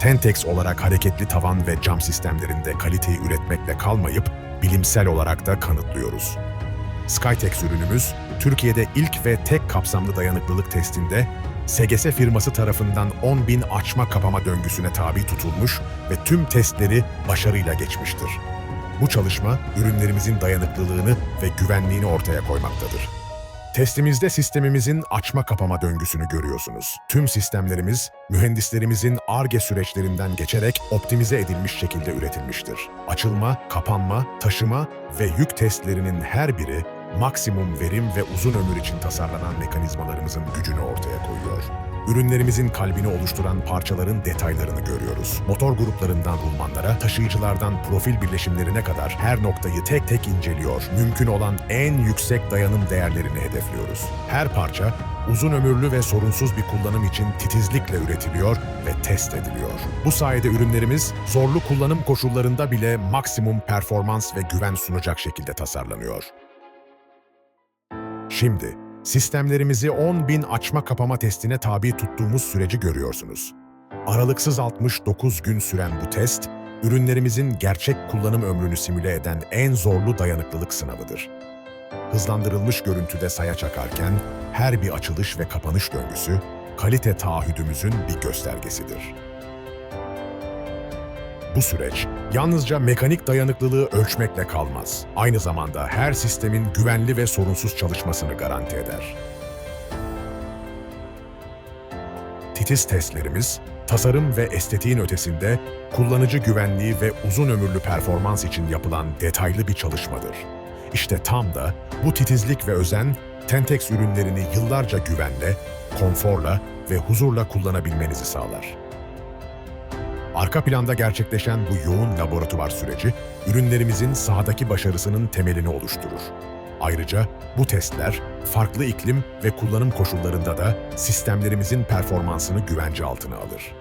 Tentex olarak hareketli tavan ve cam sistemlerinde kaliteyi üretmekle kalmayıp bilimsel olarak da kanıtlıyoruz. Skytex ürünümüz, Türkiye'de ilk ve tek kapsamlı dayanıklılık testinde SGS firması tarafından 10.000 açma kapama döngüsüne tabi tutulmuş ve tüm testleri başarıyla geçmiştir. Bu çalışma, ürünlerimizin dayanıklılığını ve güvenliğini ortaya koymaktadır. Testimizde sistemimizin açma kapama döngüsünü görüyorsunuz. Tüm sistemlerimiz mühendislerimizin ARGE süreçlerinden geçerek optimize edilmiş şekilde üretilmiştir. Açılma, kapanma, taşıma ve yük testlerinin her biri maksimum verim ve uzun ömür için tasarlanan mekanizmalarımızın gücünü ortaya koyuyor. Ürünlerimizin kalbini oluşturan parçaların detaylarını görüyoruz. Motor gruplarından rulmanlara, taşıyıcılardan profil birleşimlerine kadar her noktayı tek tek inceliyor. Mümkün olan en yüksek dayanım değerlerini hedefliyoruz. Her parça uzun ömürlü ve sorunsuz bir kullanım için titizlikle üretiliyor ve test ediliyor. Bu sayede ürünlerimiz zorlu kullanım koşullarında bile maksimum performans ve güven sunacak şekilde tasarlanıyor. Şimdi sistemlerimizi 10.000 açma kapama testine tabi tuttuğumuz süreci görüyorsunuz. Aralıksız 69 gün süren bu test, ürünlerimizin gerçek kullanım ömrünü simüle eden en zorlu dayanıklılık sınavıdır. Hızlandırılmış görüntüde saya çakarken her bir açılış ve kapanış döngüsü kalite taahhüdümüzün bir göstergesidir. Bu süreç yalnızca mekanik dayanıklılığı ölçmekle kalmaz. Aynı zamanda her sistemin güvenli ve sorunsuz çalışmasını garanti eder. Titiz testlerimiz, tasarım ve estetiğin ötesinde kullanıcı güvenliği ve uzun ömürlü performans için yapılan detaylı bir çalışmadır. İşte tam da bu titizlik ve özen, Tentex ürünlerini yıllarca güvenle, konforla ve huzurla kullanabilmenizi sağlar. Arka planda gerçekleşen bu yoğun laboratuvar süreci, ürünlerimizin sahadaki başarısının temelini oluşturur. Ayrıca bu testler, farklı iklim ve kullanım koşullarında da sistemlerimizin performansını güvence altına alır.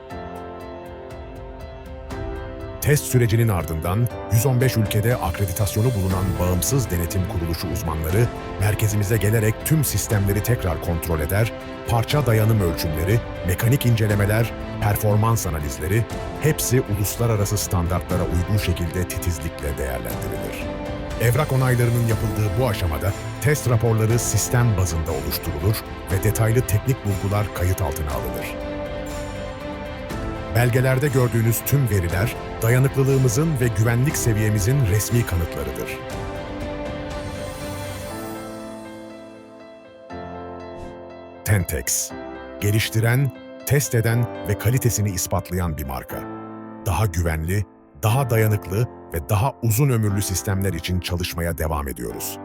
Test sürecinin ardından 115 ülkede akreditasyonu bulunan bağımsız denetim kuruluşu uzmanları merkezimize gelerek tüm sistemleri tekrar kontrol eder, parça dayanım ölçümleri, mekanik incelemeler, performans analizleri hepsi uluslararası standartlara uygun şekilde titizlikle değerlendirilir. Evrak onaylarının yapıldığı bu aşamada test raporları sistem bazında oluşturulur ve detaylı teknik bulgular kayıt altına alınır. Belgelerde gördüğünüz tüm veriler, dayanıklılığımızın ve güvenlik seviyemizin resmi kanıtlarıdır. Tentex, geliştiren, test eden ve kalitesini ispatlayan bir marka. Daha güvenli, daha dayanıklı ve daha uzun ömürlü sistemler için çalışmaya devam ediyoruz.